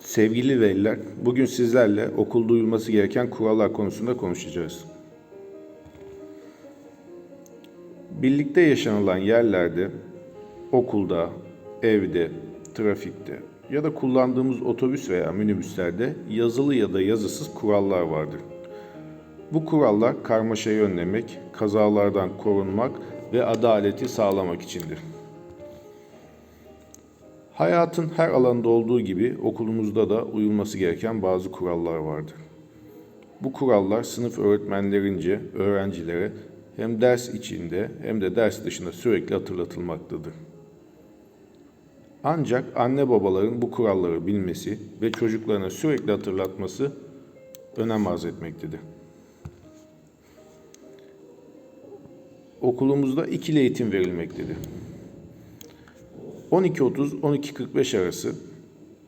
Sevgili veliler, bugün sizlerle okulda uyulması gereken kurallar konusunda konuşacağız. Birlikte yaşanılan yerlerde, okulda, evde, trafikte ya da kullandığımız otobüs veya minibüslerde yazılı ya da yazısız kurallar vardır. Bu kurallar karmaşayı önlemek, kazalardan korunmak ve adaleti sağlamak içindir. Hayatın her alanında olduğu gibi okulumuzda da uyulması gereken bazı kurallar vardır. Bu kurallar sınıf öğretmenlerince öğrencilere hem ders içinde hem de ders dışında sürekli hatırlatılmaktadır. Ancak anne babaların bu kuralları bilmesi ve çocuklarına sürekli hatırlatması önem arz etmektedir. Okulumuzda ikili eğitim verilmektedir. 12.30-12.45 arası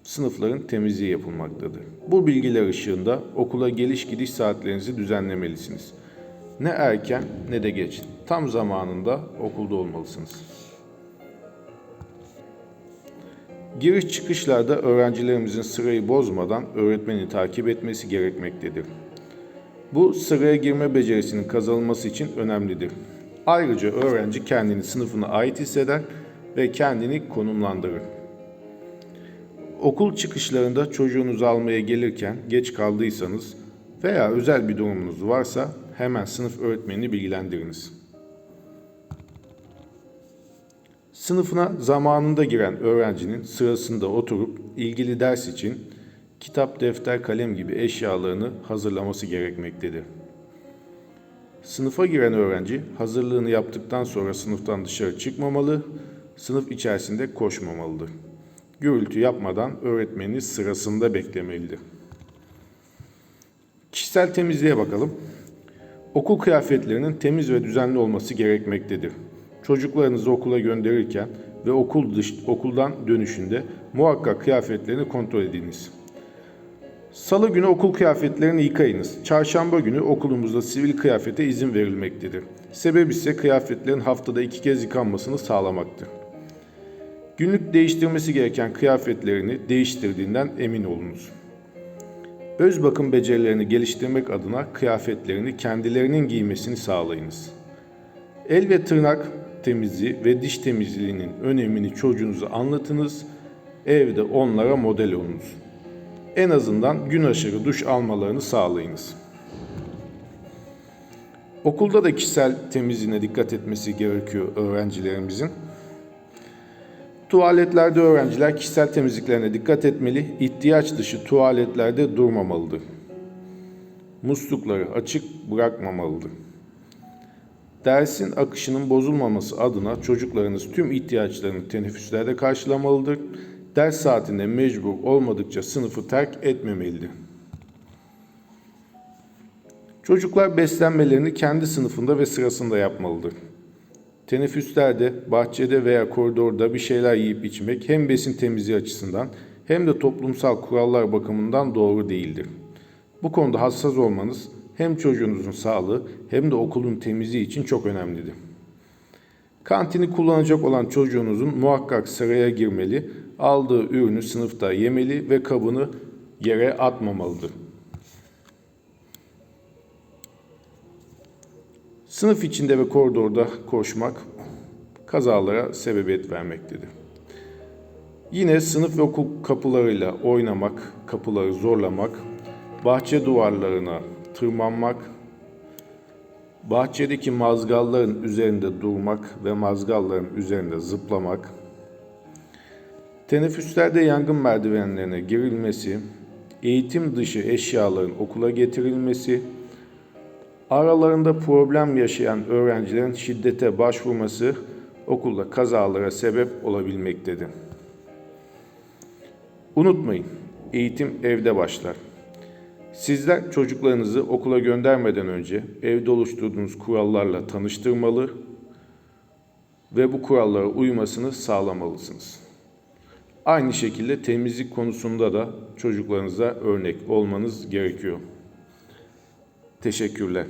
sınıfların temizliği yapılmaktadır. Bu bilgiler ışığında okula geliş gidiş saatlerinizi düzenlemelisiniz. Ne erken ne de geç. Tam zamanında okulda olmalısınız. Giriş çıkışlarda öğrencilerimizin sırayı bozmadan öğretmeni takip etmesi gerekmektedir. Bu sıraya girme becerisinin kazanılması için önemlidir. Ayrıca öğrenci kendini sınıfına ait hisseder ve kendini konumlandırır. Okul çıkışlarında çocuğunuzu almaya gelirken geç kaldıysanız veya özel bir durumunuz varsa hemen sınıf öğretmenini bilgilendiriniz. Sınıfına zamanında giren öğrencinin sırasında oturup ilgili ders için kitap, defter, kalem gibi eşyalarını hazırlaması gerekmektedir. Sınıfa giren öğrenci hazırlığını yaptıktan sonra sınıftan dışarı çıkmamalı, sınıf içerisinde koşmamalıdır. Gürültü yapmadan öğretmenini sırasında beklemelidir. Kişisel temizliğe bakalım. Okul kıyafetlerinin temiz ve düzenli olması gerekmektedir. Çocuklarınızı okula gönderirken ve okul dış, okuldan dönüşünde muhakkak kıyafetlerini kontrol ediniz. Salı günü okul kıyafetlerini yıkayınız. Çarşamba günü okulumuzda sivil kıyafete izin verilmektedir. Sebep ise kıyafetlerin haftada iki kez yıkanmasını sağlamaktır. Günlük değiştirmesi gereken kıyafetlerini değiştirdiğinden emin olunuz. Öz bakım becerilerini geliştirmek adına kıyafetlerini kendilerinin giymesini sağlayınız. El ve tırnak temizliği ve diş temizliğinin önemini çocuğunuza anlatınız. Evde onlara model olunuz. En azından gün aşırı duş almalarını sağlayınız. Okulda da kişisel temizliğine dikkat etmesi gerekiyor öğrencilerimizin. Tuvaletlerde öğrenciler kişisel temizliklerine dikkat etmeli, ihtiyaç dışı tuvaletlerde durmamalıdır. Muslukları açık bırakmamalıdır. Dersin akışının bozulmaması adına çocuklarınız tüm ihtiyaçlarını teneffüslerde karşılamalıdır. Ders saatinde mecbur olmadıkça sınıfı terk etmemelidir. Çocuklar beslenmelerini kendi sınıfında ve sırasında yapmalıdır. Teneffüslerde, bahçede veya koridorda bir şeyler yiyip içmek hem besin temizliği açısından hem de toplumsal kurallar bakımından doğru değildir. Bu konuda hassas olmanız hem çocuğunuzun sağlığı hem de okulun temizliği için çok önemlidir. Kantini kullanacak olan çocuğunuzun muhakkak sıraya girmeli, aldığı ürünü sınıfta yemeli ve kabını yere atmamalıdır. Sınıf içinde ve koridorda koşmak kazalara sebebiyet vermektedir. Yine sınıf ve okul kapılarıyla oynamak, kapıları zorlamak, bahçe duvarlarına tırmanmak, bahçedeki mazgalların üzerinde durmak ve mazgalların üzerinde zıplamak, teneffüslerde yangın merdivenlerine girilmesi, eğitim dışı eşyaların okula getirilmesi, aralarında problem yaşayan öğrencilerin şiddete başvurması okulda kazalara sebep olabilmektedir. Unutmayın, eğitim evde başlar. Sizler çocuklarınızı okula göndermeden önce evde oluşturduğunuz kurallarla tanıştırmalı ve bu kurallara uymasını sağlamalısınız. Aynı şekilde temizlik konusunda da çocuklarınıza örnek olmanız gerekiyor. Teşekkürler.